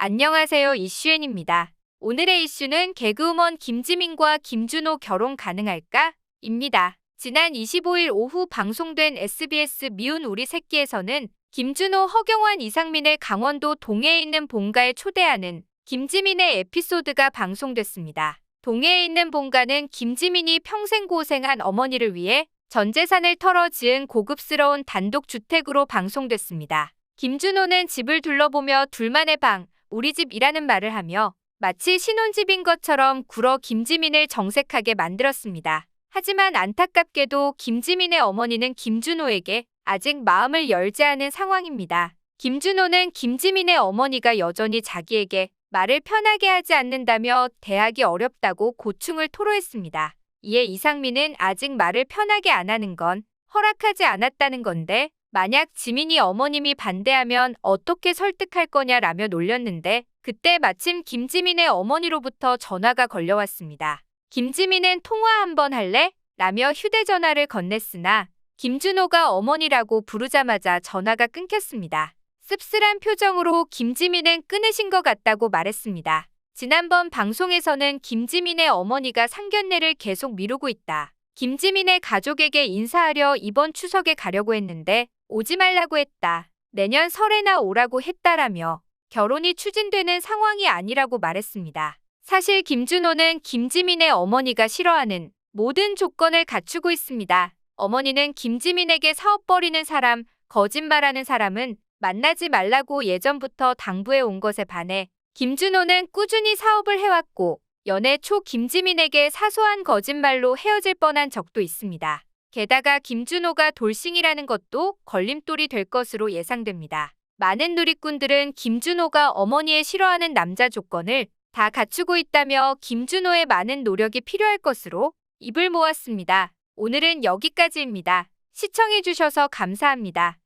안녕하세요. 이슈엔입니다. 오늘의 이슈는 개그우먼 김지민과 김준호 결혼 가능할까? 입니다. 지난 25일 오후 방송된 SBS 미운 우리 새끼에서는 김준호, 허경환, 이상민을 강원도 동해에 있는 본가에 초대하는 김지민의 에피소드가 방송됐습니다. 동해에 있는 본가는 김지민이 평생 고생한 어머니를 위해 전 재산을 털어 지은 고급스러운 단독주택으로 방송됐습니다. 김준호는 집을 둘러보며 둘만의 방, 우리 집이라는 말을 하며 마치 신혼집인 것처럼 굴어 김지민을 정색하게 만들었습니다. 하지만 안타깝게도 김지민의 어머니는 김준호에게 아직 마음을 열지 않은 상황입니다. 김준호는 김지민의 어머니가 여전히 자기에게 말을 편하게 하지 않는다며 대하기 어렵다고 고충을 토로했습니다. 이에 이상민은 아직 말을 편하게 안 하는 건 허락하지 않았다는 건데 만약 지민이 어머님이 반대하면 어떻게 설득할 거냐라며 놀렸는데 그때 마침 김지민의 어머니로부터 전화가 걸려왔습니다. 김지민은 통화 한번 할래? 라며 휴대전화를 건넸으나 김준호가 어머니라고 부르자마자 전화가 끊겼습니다. 씁쓸한 표정으로 김지민은 끊으신 것 같다고 말했습니다. 지난번 방송에서는 김지민의 어머니가 상견례를 계속 미루고 있다. 김지민의 가족에게 인사하려 이번 추석에 가려고 했는데 오지 말라고 했다. 내년 설에나 오라고 했다라며 결혼이 추진되는 상황이 아니라고 말했습니다. 사실 김준호는 김지민의 어머니가 싫어하는 모든 조건을 갖추고 있습니다. 어머니는 김지민에게 사업 벌이는 사람, 거짓말하는 사람은 만나지 말라고 예전부터 당부해 온 것에 반해 김준호는 꾸준히 사업을 해왔고 연애 초 김지민에게 사소한 거짓말로 헤어질 뻔한 적도 있습니다. 게다가 김준호가 돌싱이라는 것도 걸림돌이 될 것으로 예상됩니다. 많은 누리꾼들은 김준호가 어머니의 싫어하는 남자 조건을 다 갖추고 있다며 김준호의 많은 노력이 필요할 것으로 입을 모았습니다. 오늘은 여기까지입니다. 시청해주셔서 감사합니다.